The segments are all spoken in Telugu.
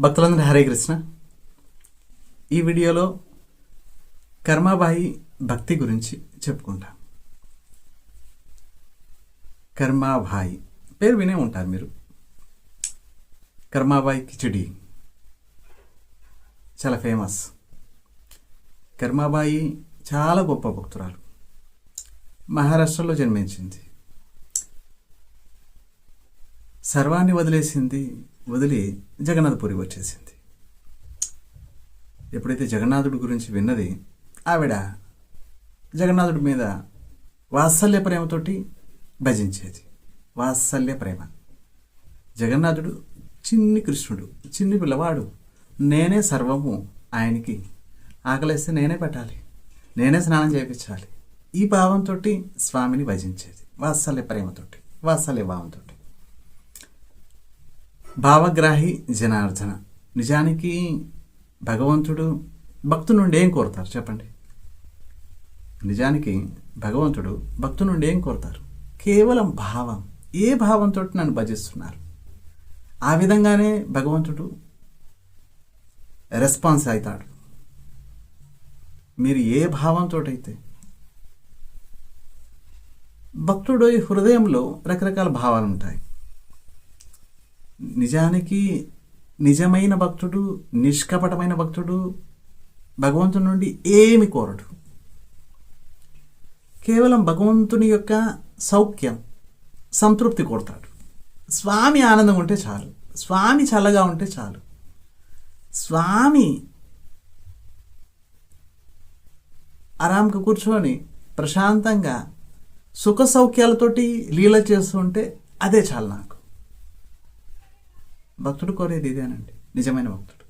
భక్తులందరూ హరే కృష్ణ. ఈ వీడియోలో కర్మాబాయి భక్తి గురించి చెప్పుకుంటాం. కర్మాబాయి పేరు వినే ఉంటారు మీరు. కర్మాబాయి కిచడి. చాలా ఫేమస్ కర్మాబాయి చాలా గొప్ప భక్తురాలు. మహారాష్ట్రలో జన్మించింది. సర్వాన్ని వదిలేసింది వదిలి జగన్నాథపురి వచ్చేసింది. ఎప్పుడైతే జగన్నాథుడి గురించి విన్నది ఆవిడ జగన్నాథుడి మీద వాత్సల్య ప్రేమతోటి భజించేది. వాత్సల్య ప్రేమ. జగన్నాథుడు చిన్ని కృష్ణుడు చిన్ని పిల్లవాడు. నేనే సర్వము ఆయనకి. ఆకలేస్తే నేనే పెట్టాలి. నేనే స్నానం చేయించాలి. ఈ భావంతో స్వామిని భజించేది. వాత్సల్య ప్రేమతోటి వాత్సల్య భావంతో భావగ్రాహి జనార్దన. నిజానికి భగవంతుడు భక్తు నుండి ఏం కోరుతారు చెప్పండి? నిజానికి భగవంతుడు భక్తు నుండి ఏం కోరుతారు? కేవలం భావం. ఏ భావంతో నన్ను భజిస్తున్నారు? ఆ విధంగానే భగవంతుడు రెస్పాన్స్ అవుతాడు మీరు ఏ భావంతో అయితే భక్తుడు హృదయంలో రకరకాల భావాలు ఉంటాయి నిజానికి నిజమైన భక్తుడు నిష్కపటమైన భక్తుడు భగవంతుని నుండి ఏమి కోరడు. కేవలం భగవంతుని యొక్క సౌఖ్యం సంతృప్తి కోరుతాడు. స్వామి ఆనందం ఉంటే చాలు. స్వామి చల్లగా ఉంటే చాలు. స్వామి ఆరాంకు కూర్చొని ప్రశాంతంగా సుఖ సౌఖ్యాలతోటి లీల చేస్తుంటే అదే చాలు నాకు. భక్తుడు కోరేది ఇదేనండి నిజమైన భక్తుడు.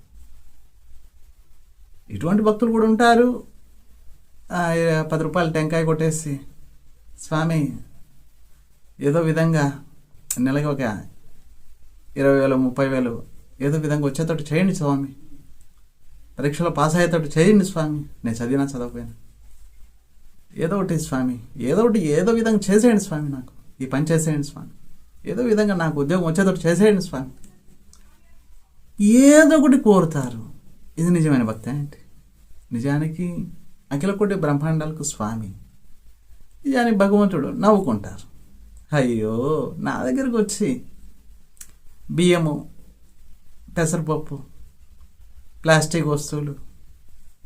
ఇటువంటి భక్తులు కూడా ఉంటారు. పది రూపాయలు టెంకాయ కొట్టేసి స్వామి ఏదో విధంగా నెలకి ఒక ఇరవై వేలు ముప్పై వేలు ఏదో విధంగా వచ్చేటట్టు చేయండి స్వామి. పరీక్షలో పాస్ అయ్యేటట్టు చేయండి స్వామి. నేను చదివినా చదవకపోయినా. ఏదో ఒకటి స్వామి ఏదో ఒకటి ఏదో విధంగా చేసేయండి స్వామి నాకు. ఈ పని చేసేయండి స్వామి. ఏదో విధంగా నాకు ఉద్యోగం వచ్చేటట్టు చేసేయండి స్వామి. ఏదో ఒకటి కోరుతారు. ఇది నిజమైన భక్తి ఏంటి? నిజానికి అఖిలకుటి బ్రహ్మాండాలకు స్వామి. నిజానికి భగవంతుడు నవ్వుకుంటారు. అయ్యో నా దగ్గరకు వచ్చి బియ్యము పెసరపప్పు ప్లాస్టిక్ వస్తువులు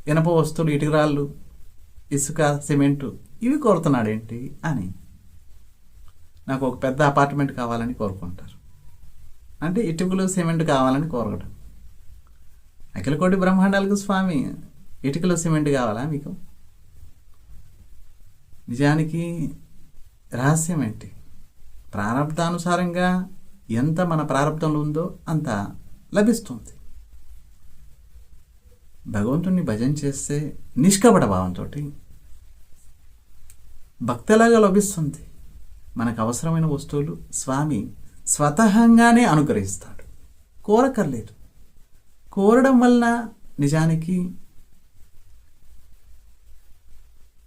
ఇనప వస్తువులు ఇటుకరాళ్ళు ఇసుక సిమెంటు ఇవి కోరుతున్నాడేంటి అని. నాకు ఒక పెద్ద అపార్ట్మెంట్ కావాలని కోరుకుంటారు. అంటే ఇటుకలు సిమెంట్ కావాలని కోరగడం అఖిలకోటి బ్రహ్మాండాలకు స్వామి ఇటుకలు సిమెంట్ కావాలా మీకు? నిజానికి రహస్యం ఏంటి? ప్రారంభానుసారంగా ఎంత మన ప్రారంభంలో ఉందో అంత లభిస్తుంది. భగవంతుణ్ణి భజన చేస్తే నిష్కపట భావంతో భక్తిలాగా లభిస్తుంది. మనకు అవసరమైన వస్తువులు స్వామి స్వతహంగానే అనుగ్రహిస్తాడు. కోరకర్లేదు కోరడం వలన నిజానికి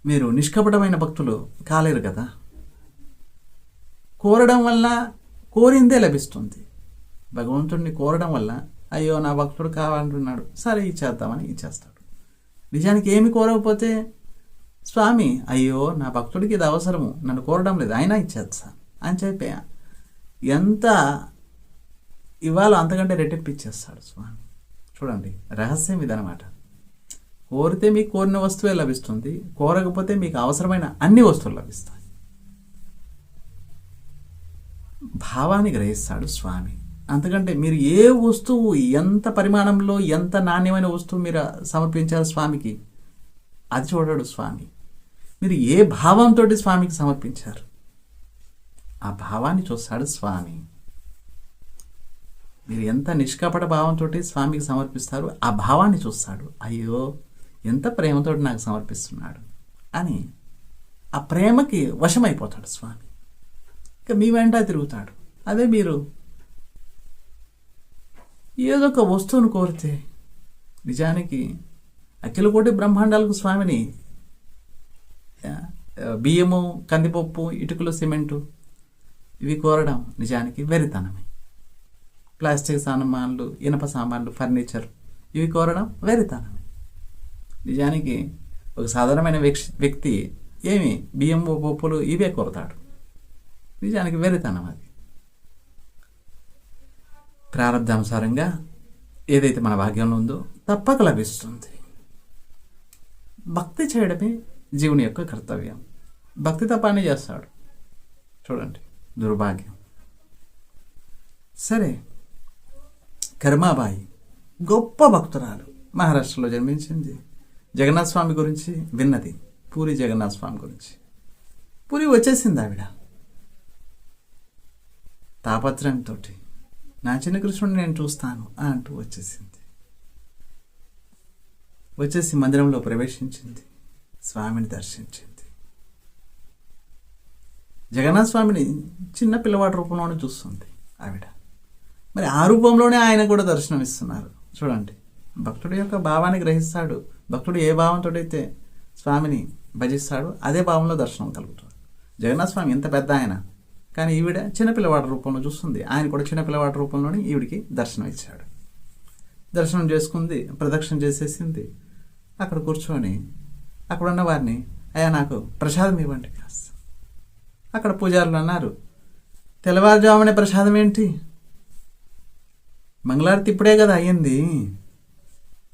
మీరు నిష్కపటమైన భక్తులు కాలేరు కదా? కోరడం వల్ల కోరిందే లభిస్తుంది. భగవంతుడిని కోరడం వల్ల అయ్యో నా భక్తుడు కావాలంటున్నాడు. సరే ఇచ్చేద్దామని ఇచ్చేస్తాడు. నిజానికి ఏమి కోరకపోతే స్వామి అయ్యో నా భక్తుడికి ఇది అవసరము. నన్ను కోరడం లేదు. అయినా ఇచ్చేస్తా అని చెప్పి ఎంత ఇవాళ అంతకంటే రెట్టింపు ఇచ్చేస్తాడు స్వామి. చూడండి రహస్యం ఇదనమాట కోరితే మీకు కోరిన వస్తువే లభిస్తుంది కోరకపోతే మీకు అవసరమైన అన్ని వస్తువులు లభిస్తాయి. భావాన్ని గ్రహిస్తాడు స్వామి. అంతకంటే మీరు ఏ వస్తువు ఎంత పరిమాణంలో ఎంత నాణ్యమైన వస్తువు మీరు సమర్పించారు స్వామికి అది చూడడు స్వామి. మీరు ఏ భావంతో స్వామికి సమర్పించారు? ఆ భావాన్ని చూస్తాడు స్వామి. మీరు ఎంత నిష్కపట భావంతో స్వామికి సమర్పిస్తారు ఆ భావాన్ని చూస్తాడు. అయ్యో ఎంత ప్రేమతో నాకు సమర్పిస్తున్నాడు అని ఆ ప్రేమకి వశమైపోతాడు స్వామి. ఇక మీ వెంట తిరుగుతాడు. అదే మీరు ఏదో ఒక వస్తువును కోరితే నిజానికి అఖిల కోటి బ్రహ్మాండాలకు స్వామిని బియ్యము కందిపప్పు ఇటుకలు సిమెంటు ఇవి కోరడం నిజానికి వెరితనమే ప్లాస్టిక్ సామాన్లు ఇనప సామాన్లు ఫర్నిచర్ ఇవి కోరడం వెరితనమే నిజానికి ఒక సాధారణమైన వ్యక్తి ఏమి బియ్యం పప్పులు ఇవే కోరతాడు. నిజానికి వెరితనం అది. ప్రారంధానుసారంగా ఏదైతే మన భాగ్యంలో ఉందో తప్పక లభిస్తుంది. భక్తి చేయడమే జీవుని యొక్క కర్తవ్యం. భక్తి తపాన్ని చేస్తాడు. చూడండి. దుర్భాగ్యం. సరే కర్మాబాయి గొప్ప భక్తురాలు మహారాష్ట్రలో జన్మించింది. జగన్నాథ స్వామి గురించి విన్నది. పూరి జగన్నాథ స్వామి గురించి. పూరి వచ్చేసింది ఆవిడ. తాపత్రంతో నా చిన్న కృష్ణుడిని నేను చూస్తాను అంటూ వచ్చేసింది. వచ్చేసి మందిరంలో ప్రవేశించింది. స్వామిని దర్శించింది. జగన్నాథ స్వామిని చిన్న పిల్లవాడి రూపంలోనే చూస్తుంది ఆవిడ. మరి ఆ రూపంలోనే ఆయన కూడా దర్శనం ఇస్తున్నారు చూడండి. భక్తుడి యొక్క భావాన్ని గ్రహిస్తాడు. భక్తుడు ఏ భావంతో అయితే స్వామిని భజిస్తాడో అదే భావంలో దర్శనం కలుగుతుంది. జగన్నాథ స్వామి ఎంత పెద్ద ఆయన. కానీ ఈవిడ చిన్నపిల్లవాడి రూపంలో చూస్తుంది. ఆయన కూడా చిన్నపిల్లవాడి రూపంలోనే ఈవిడికి దర్శనం ఇచ్చాడు. దర్శనం చేసుకుంది ప్రదక్షిణ చేసేసింది. అక్కడ కూర్చొని అక్కడున్న వారిని అయ్యా నాకు ప్రసాదం ఇవ్వండి కాస్త. అక్కడ పూజారులు అన్నారు. తెల్లవారుజామునే ప్రసాదం ఏంటి? మంగళారతి ఇప్పుడే కదా అయ్యింది.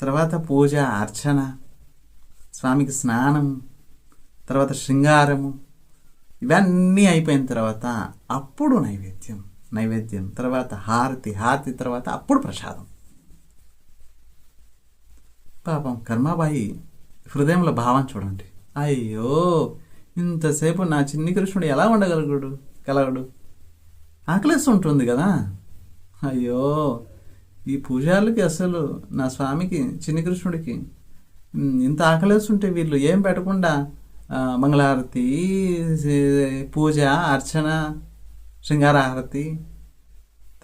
తర్వాత పూజ అర్చన స్వామికి స్నానం తర్వాత శృంగారము. ఇవన్నీ అయిపోయిన తర్వాత అప్పుడు నైవేద్యం నైవేద్యం తర్వాత హారతి హారతి తర్వాత అప్పుడు ప్రసాదం. పాపం కర్మాబాయి హృదయంలో భావం చూడండి. అయ్యో! ఇంతసేపు నా చిన్ని కృష్ణుడు ఎలా ఉండగలగడు? కలగడు ఆకలేసి ఉంటుంది కదా? అయ్యో ఈ పూజారులకి అసలు నా స్వామికి చిన్ని కృష్ణుడికి ఇంత ఆకలేస్తుంటే ఉంటే వీళ్ళు ఏం పెట్టకుండా మంగళహారతి పూజ అర్చన శృంగారహారతి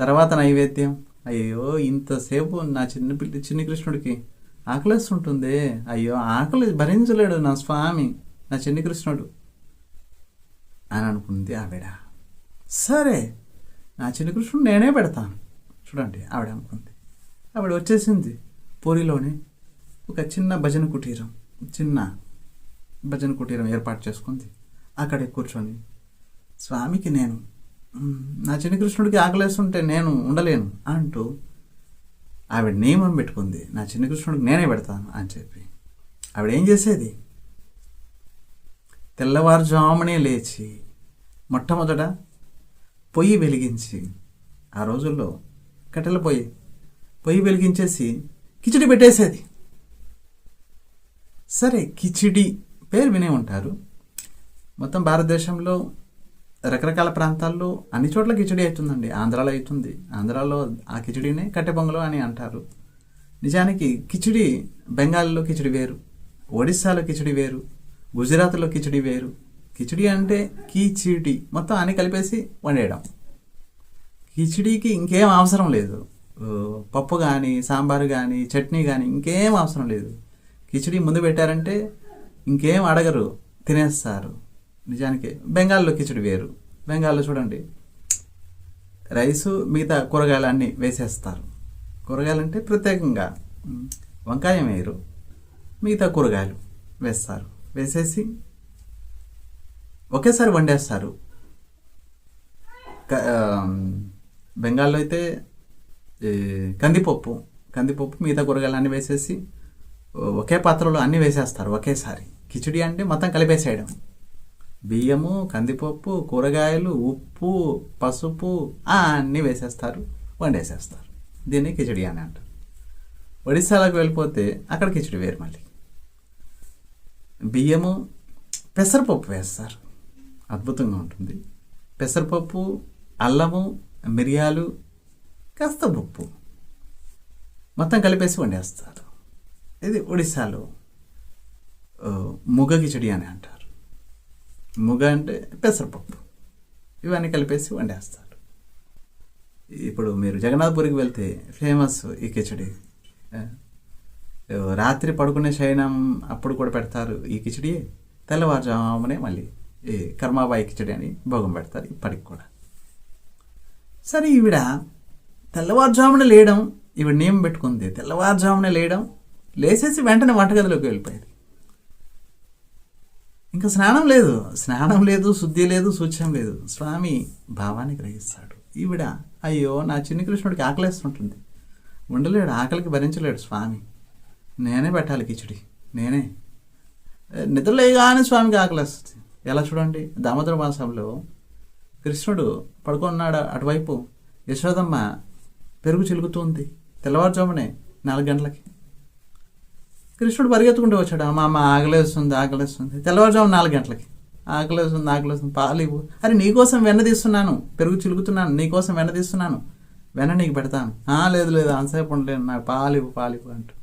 తర్వాత నైవేద్యం. అయ్యో ఇంతసేపు నా చిన్న పిల్లి చిన్ని కృష్ణుడికి ఆకలేస్తుంటుందే. అయ్యో ఆకలి భరించలేడు నా స్వామి నా చిన్ని కృష్ణుడు. అని అనుకుంది ఆవిడ. సరే నా చిన్న కృష్ణుడు నేనే పెడతాను. చూడండి ఆవిడ అనుకుంది. ఆవిడ వచ్చేసింది పూరిలోనే ఒక చిన్న భజన కుటీరం చిన్న భజన కుటీరం ఏర్పాటు చేసుకుంది. అక్కడే కూర్చొని స్వామికి నేను నా చిన్న కృష్ణుడికి ఆకలేస్తుంటే నేను ఉండలేను అంటూ ఆవిడ నియమం పెట్టుకుంది. నా చిన్న కృష్ణుడికి నేనే పెడతాను అని చెప్పి. ఆవిడ ఏం చేసేది? తెల్లవారుజామునే లేచి మొట్టమొదట పొయ్యి వెలిగించి ఆ రోజుల్లో కట్టెల పొయ్యి పొయ్యి వెలిగించేసి కిచిడి పెట్టేసేది. సరే కిచిడి పేరు వినే ఉంటారు. మొత్తం భారతదేశంలో రకరకాల ప్రాంతాల్లో అన్ని చోట్ల కిచిడి అవుతుందండి. ఆంధ్రాలో అవుతుంది. ఆంధ్రాలో ఆ కిచిడినే కట్టె పొంగలు అని అంటారు. నిజానికి కిచిడి బెంగాల్లో కిచిడి వేరు ఒడిస్సాలో కిచిడి వేరు గుజరాత్లో కిచిడి వేరు. కిచిడి అంటే కీచిడి మొత్తం అన్ని కలిపేసి వండేయడం. కిచిడీకి ఇంకేం అవసరం లేదు. పప్పు కానీ సాంబారు కానీ చట్నీ కానీ ఇంకేం అవసరం లేదు. కిచిడి ముందు పెట్టారంటే ఇంకేం అడగరు. తినేస్తారు. నిజానికి బెంగాల్లో కిచడి వేరు. బెంగాల్లో చూడండి. రైసు మిగతా కూరగాయలు అన్నీ వేసేస్తారు. కూరగాయలు అంటే ప్రత్యేకంగా వంకాయ వేయరు. మిగతా కూరగాయలు వేస్తారు. వేసేసి ఒకేసారి వండేస్తారు. బెంగాల్లో అయితే కందిపప్పు కందిపప్పు మిగతా కూరగాయలు అన్నీ వేసేసి ఒకే పాత్రలో అన్నీ వేసేస్తారు ఒకేసారి. కిచిడి అంటే మొత్తం కలిపేసేయడం. బియ్యము కందిపప్పు కూరగాయలు ఉప్పు పసుపు అన్నీ వేసేస్తారు వండేసేస్తారు. దీన్ని కిచిడి అని అంటారు. ఒడిశాలకు వెళ్ళిపోతే అక్కడ కిచిడి వేరు మళ్ళీ. బియ్యము పెసరపప్పు వేస్తారు. అద్భుతంగా ఉంటుంది. పెసరపప్పు అల్లము మిరియాలు కాస్త ఉప్పు. మొత్తం కలిపేసి వండేస్తారు. ఇది ఒడిశాలో ముగ కిచడి అని అంటారు. ముగ అంటే పెసరపప్పు. ఇవన్నీ కలిపేసి వండేస్తారు. ఇప్పుడు మీరు జగన్నాథ్పూరికి వెళ్తే ఫేమస్ ఈ కిచడి రాత్రి పడుకునే శయనం అప్పుడు కూడా పెడతారు ఈ కిచడి తెల్లవారుజామునే మళ్ళీ ఈ కర్మాబాయి కిచడి అని భోగం పెడతారు ఇప్పటికి కూడా. సరే ఈవిడ తెల్లవారుజామున లేయడం ఈవిడ నియమం పెట్టుకుంది. తెల్లవారుజామున లేయడం లేచేసి వెంటనే వంటగదిలోకి వెళ్ళిపోయేది. ఇంకా స్నానం లేదు. స్నానం లేదు శుద్ధి లేదు సూచ్యం లేదు. స్వామి భావాన్ని గ్రహిస్తాడు. ఈవిడ అయ్యో నా చిన్ని కృష్ణుడికి ఆకలేస్తుంటుంది. ఉండలేడు ఆకలికి భరించలేడు స్వామి. నేనే పెట్టాలి కిచడి. నేనే. నిద్రలేగానే స్వామికి ఆకలిస్తుంది ఎలా చూడండి? దామోదర మాసంలో కృష్ణుడు పడుకున్నాడు అటువైపు. యశోదమ్మ పెరుగు చిలుకుతుంది తెల్లవారుజామునే నాలుగు గంటలకి. కృష్ణుడు పరిగెత్తుకుంటూ వచ్చాడు. అమ్మ అమ్మ ఆకలేస్తుంది ఆకలేస్తుంది తెల్లవారుజాము నాలుగు గంటలకి. ఆకలేస్తుంది ఆకలేస్తుంది పాలు ఇవ్వు. అరే నీకోసం వెన్న తీస్తున్నాను. పెరుగు చిలుకుతున్నాను. నీకోసం వెన్న తీస్తున్నాను. వెన్న నీకు పెడతాను. "ఆ, లేదు లేదు. అంతసేపు ఉండలేను. నాకు పాలు ఇవ్వు పాలు ఇవ్వు అంటూ.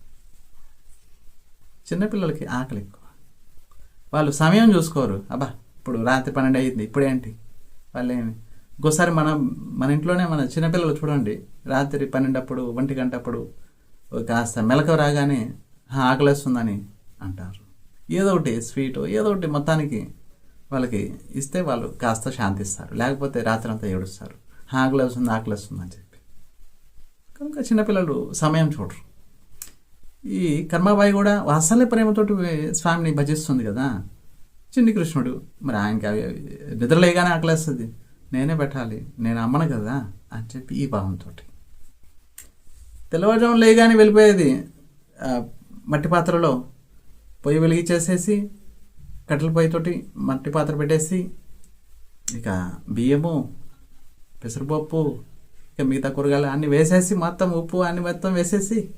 చిన్నపిల్లలకి ఆకలి ఎక్కువ. వాళ్ళు సమయం చూసుకోరు. అబ్బా ఇప్పుడు రాత్రి పన్నెండు అయ్యింది ఇప్పుడేంటి వాళ్ళు ఏమి ఇంకోసారి మనం మన ఇంట్లోనే మన చిన్నపిల్లలు చూడండి రాత్రి పన్నెండప్పుడు ఒంటి గంటప్పుడు కాస్త మెలక రాగానే ఆకలేస్తుందని అంటారు. ఏదో ఒకటి స్వీట్ ఏదో ఒకటి మొత్తానికి వాళ్ళకి ఇస్తే వాళ్ళు కాస్త శాంతిస్తారు. లేకపోతే రాత్రి అంతా ఏడుస్తారు. "ఆ, ఆకలేస్తుంది ఆకలేస్తుంది అని చెప్పి. కనుక చిన్నపిల్లలు సమయం చూడరు. ఈ కర్మాబాయి కూడా వాత్సల్య ప్రేమతోటి స్వామిని భజిస్తుంది కదా. చిన్ని కృష్ణుడు మరి ఆయనకి అవి నిద్రలేగానే ఆకలేస్తుంది. నేనే పెట్టాలి నేను అమ్మను కదా అని చెప్పి ఈ భావంతో తెల్లవారుజాము లేగానే వెళ్ళిపోయేది మట్టి పాత్రలో పొయ్యి వెలిగించేసేసి కట్టెల పొయ్యితోటి మట్టి పాత్ర పెట్టేసి ఇక బియ్యము పెసరపప్పు ఇక మిగతా కూరగాయలు అన్నీ వేసేసి మొత్తం ఉప్పు అన్ని మొత్తం వేసేసి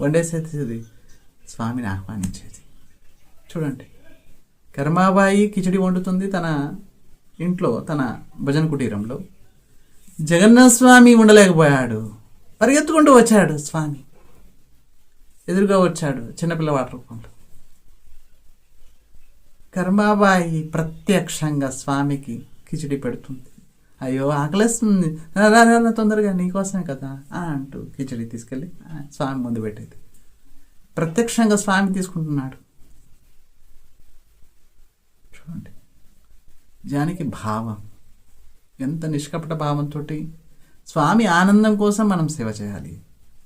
వండేసేది స్వామిని ఆహ్వానించేది చూడండి కర్మాబాయి కిచడి వండుతుంది తన ఇంట్లో తన భజన కుటీరంలో. జగన్నాథ స్వామి ఉండలేకపోయాడు. పరిగెత్తుకుంటూ వచ్చాడు స్వామి. ఎదురుగా వచ్చాడు చిన్నపిల్లవాడి రూపంలో. కర్మాబాయి ప్రత్యక్షంగా స్వామికి కిచిడి పెడుతుంది. అయ్యో ఆకలేస్తుంది. రా, రా, తొందరగా నీకోసమే కదా ఆ అంటూ కిచడి తీసుకెళ్ళి స్వామి ముందు పెట్టేది. ప్రత్యక్షంగా స్వామి తీసుకుంటున్నాడు. చూడండి. జానికి భావం. ఎంత నిష్కపట భావంతో స్వామి ఆనందం కోసం మనం సేవ చేయాలి.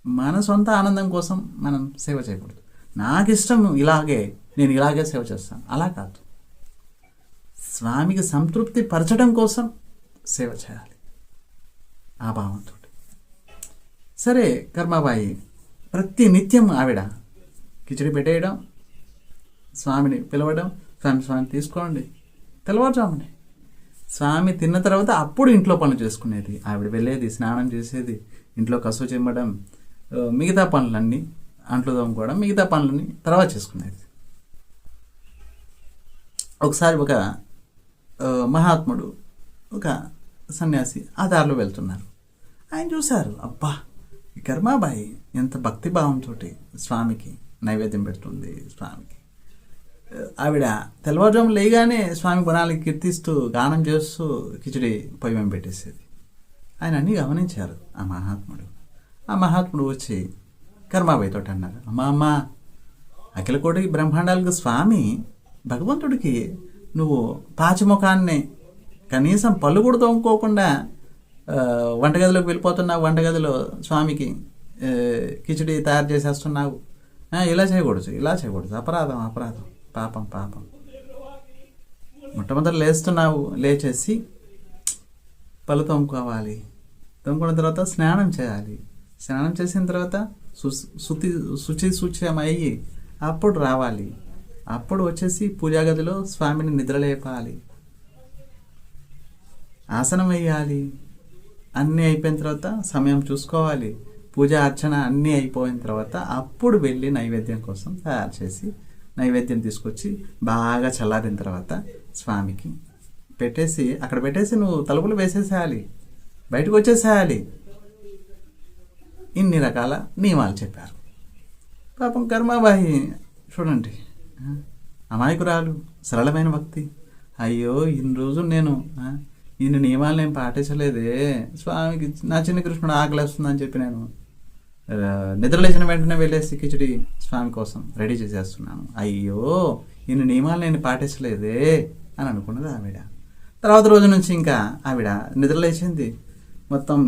మన సొంత ఆనందం కోసం మనం సేవ చేయకూడదు. నాకు ఇష్టం ఇలాగే నేను ఇలాగే సేవ చేస్తాను. అలా కాదు. స్వామికి సంతృప్తి పరచడం కోసం సేవ చేయాలి. ఆ భావంతో సరే కర్మాబాయి ప్రతి నిత్యం ఆవిడ కిచడి పెట్టేయడం స్వామిని పిలవడం స్వామి స్వామి తీసుకోండి తెల్లవారుజామునే. స్వామి తిన్న తర్వాత అప్పుడు ఇంట్లో పనులు చేసుకునేది ఆవిడ వెళ్ళేది స్నానం చేసేది ఇంట్లో కసు చెమ్మడం మిగతా పనులన్నీ అంట్లు తోముకోవడం మిగతా పనులన్నీ తర్వాత చేసుకునేది. ఒకసారి ఒక మహాత్ముడు ఒక సన్యాసి ఆ దారిలో వెళ్తున్నారు. ఆయన చూశారు అబ్బా ఈ కర్మాబాయి ఎంత భక్తి భావంతో స్వామికి నైవేద్యం పెడుతుంది స్వామికి. ఆవిడ తెల్లవారుజాము లేగానే స్వామి గుణాలకి కీర్తిస్తూ గానం చేస్తూ కిచిడి పొయ్యి పెట్టేసేది. ఆయన అన్నీ గమనించారు ఆ మహాత్ముడు. ఆ మహాత్ముడు వచ్చి కర్మాబాయితో అన్నారు అమ్మా అఖిల అఖిలకోటి బ్రహ్మాండాలకు స్వామి భగవంతుడికి నువ్వు పాచిముఖాన్ని కనీసం పళ్ళు కూడా తోముకోకుండా వంటగదిలోకి వెళ్ళిపోతున్నావు వంటగదిలో స్వామికి కిచిడి తయారు చేసేస్తున్నావు. ఇలా చేయకూడదు ఇలా చేయకూడదు. అపరాధం అపరాధం. పాపం పాపం. మొట్టమొదటి లేస్తున్నావు లేచేసి పళ్ళు తోముకోవాలి. తోముకున్న తర్వాత స్నానం చేయాలి. స్నానం చేసిన తర్వాత సు- శుచి శుచి శుచ్యం అయ్యి అప్పుడు రావాలి. అప్పుడు వచ్చేసి పూజాగదిలో స్వామిని నిద్రలేపాలి. ఆసనం వేయాలి. అన్నీ అయిపోయిన తర్వాత సమయం చూసుకోవాలి. పూజ అర్చన అన్నీ అయిపోయిన తర్వాత అప్పుడు వెళ్ళి నైవేద్యం కోసం తయారు చేసి నైవేద్యం తీసుకొచ్చి బాగా చల్లారిన తర్వాత స్వామికి పెట్టేసి అక్కడ పెట్టేసి నువ్వు తలుపులు వేసేసేయాలి. బయటకు వచ్చేసేయాలి. ఇన్ని రకాల నియమాలు చెప్పారు. పాపం కర్మాబాయి చూడండి. అమాయకురాలు సరళమైన భక్తి. అయ్యో ఇన్ని రోజులు నేను ఇన్ని నియమాలు నేను పాటించలేదే. స్వామికి నా చిన్న కృష్ణుడు ఆకలేస్తుందని చెప్పి నేను నిద్రలేసిన వెంటనే వెళ్ళేసి కిచడి స్వామి కోసం రెడీ చేసేస్తున్నాను. అయ్యో ఇన్ని నియమాలు నేను పాటించలేదే అని అనుకున్నది ఆవిడ. తర్వాత రోజు నుంచి ఇంకా ఆవిడ నిద్రలేచింది మొత్తం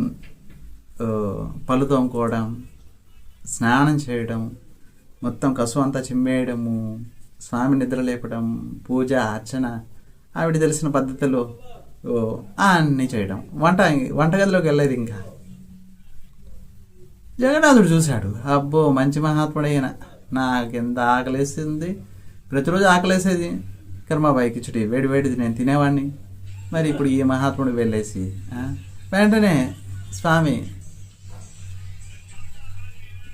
పళ్ళు తోముకోవడం స్నానం చేయడం మొత్తం కసు అంతా చిమ్మేయడము స్వామి నిద్ర లేపడం పూజ అర్చన ఆవిడ తెలిసిన పద్ధతిలో అన్నీ చేయడం. వంట వంటగదిలోకి వెళ్ళేది ఇంకా. జగన్నాథుడు చూశాడు. అబ్బో మంచి మహాత్ముడైన నాకెంత ఆకలేసింది. ప్రతిరోజు ఆకలేసేది. కర్మ కిచడి వేడి వేడిది నేను తినేవాడిని మరి ఇప్పుడు ఈ మహాత్ముడు వెళ్ళేసి వెంటనే స్వామి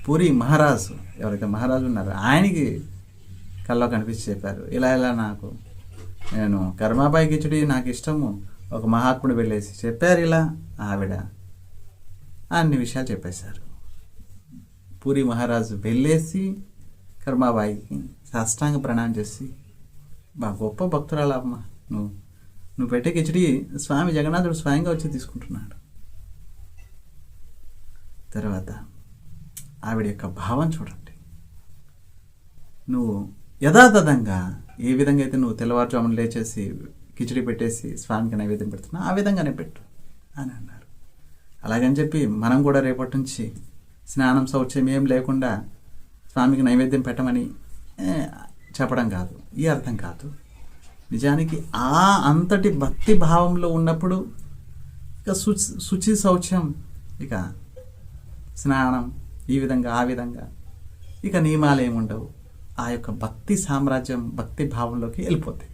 పూరి మహారాజు ఎవరైతే మహారాజు ఉన్నారో ఆయనకి కల్లో కనిపించి చెప్పారు. ఇలా ఇలా నాకు. నేను కర్మాబాయి కిచడి నాకు ఇష్టము. ఒక మహాత్ముడు వెళ్ళేసి చెప్పారు ఇలా ఆవిడ అన్ని విషయాలు చెప్పేశారు. పూరి మహారాజు వెళ్ళేసి కర్మాబాయికి సాష్టాంగ ప్రణామం చేసి బా గొప్ప భక్తురాలమ్మ నువ్వు నువ్వు పెట్టే కిచడి స్వామి జగన్నాథుడు స్వయంగా వచ్చి తీసుకుంటున్నాడు. తర్వాత ఆవిడ యొక్క భావం చూడండి. నువ్వు యథాతథంగా ఏ విధంగా అయితే నువ్వు తెల్లవారుజామున లేచేసి కిచడీ పెట్టేసి స్వామికి నైవేద్యం పెడుతున్నా ఆ విధంగానే పెట్టు అని అన్నారు. అలాగని చెప్పి మనం కూడా రేపటి నుంచి స్నానం శౌచ్యం ఏం లేకుండా స్వామికి నైవేద్యం పెట్టమని చెప్పడం కాదు. ఈ అర్థం కాదు. నిజానికి ఆ అంతటి భక్తి భావంలో ఉన్నప్పుడు ఇక శుచి శుచి శౌచ్యం ఇక స్నానం ఈ విధంగా ఆ విధంగా ఇక నియమాలు ఏముండవు. ఆ యొక్క భక్తి సామ్రాజ్యం భక్తి భావంలోకి వెళ్ళిపోతాయి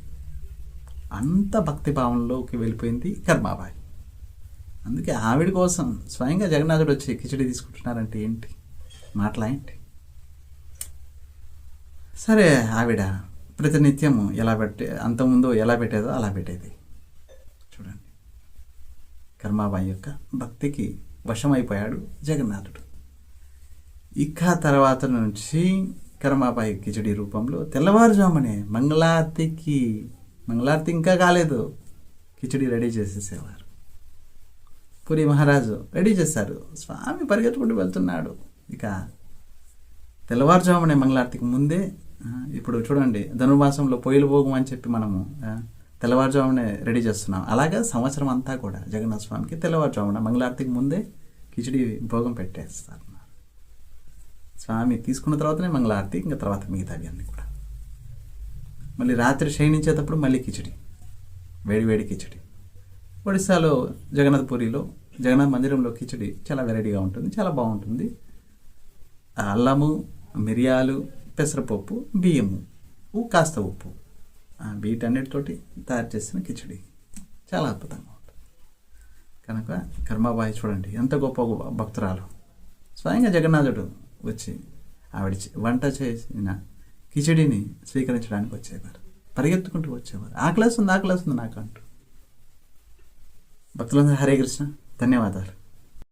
అంత భక్తి భావంలోకి వెళ్ళిపోయింది కర్మాబాయి అందుకే ఆవిడ కోసం స్వయంగా జగన్నాథుడు వచ్చి కిచడి తీసుకుంటున్నారంటే ఏంటి? మాటలా ఏంటి? సరే ఆవిడ ప్రతినిత్యం ఎలా పెట్టే అంతకుముందు ఎలా పెట్టేదో అలా పెట్టేది. చూడండి. కర్మాబాయి యొక్క భక్తికి వశమైపోయాడు జగన్నాథుడు. ఇక తర్వాత నుంచి కర్మాబాయి కిచడి రూపంలో తెల్లవారుజామునే మంగళారతికి మంగళారతి ఇంకా కాలేదు. కిచడి రెడీ చేసేసేవారు. పురి మహారాజు రెడీ చేశారు. స్వామి పరిగెత్తుకుంటూ వెళ్తున్నాడు. ఇక తెల్లవారుజామునే మంగళారతికి ముందే ఇప్పుడు చూడండి ధనుర్మాసంలో పొయ్యిలు భోగం అని చెప్పి మనము తెల్లవారుజామునే రెడీ చేస్తున్నాం. అలాగే సంవత్సరం అంతా కూడా జగన్నాథ స్వామికి తెల్లవారుజామున మంగళారతికి ముందే కిచిడి భోగం పెట్టేస్తారు. స్వామి తీసుకున్న తర్వాతనే మంగళారతి ఇంకా తర్వాత మిగతావి అన్నీ కూడా. మళ్ళీ రాత్రి శయనించేటప్పుడు మళ్ళీ కిచడి వేడి వేడి కిచడి. ఒడిశాలో జగన్నాథ్ పూరిలో జగన్నాథ్ మందిరంలో కిచడి చాలా వెరైటీగా ఉంటుంది చాలా బాగుంటుంది. అల్లము మిరియాలు పెసరపప్పు బియ్యము కాస్త ఉప్పు. వీటన్నిటితోటి తయారు చేసిన కిచడి. చాలా అద్భుతంగా ఉంటుంది. కనుక కర్మాబాయి చూడండి ఎంత గొప్ప గొప్ప భక్తురాలు. స్వయంగా జగన్నాథుడు వచ్చి ఆవిడ చే- వంట చేసిన కిచడీని స్వీకరించడానికి వచ్చేవారు. పరిగెత్తుకుంటూ వచ్చేవారు. ఆకలేస్తుంది ఆకలేస్తుంది నాకు అంటూ భక్తులందరూ హరే కృష్ణ. ధన్యవాదాలు.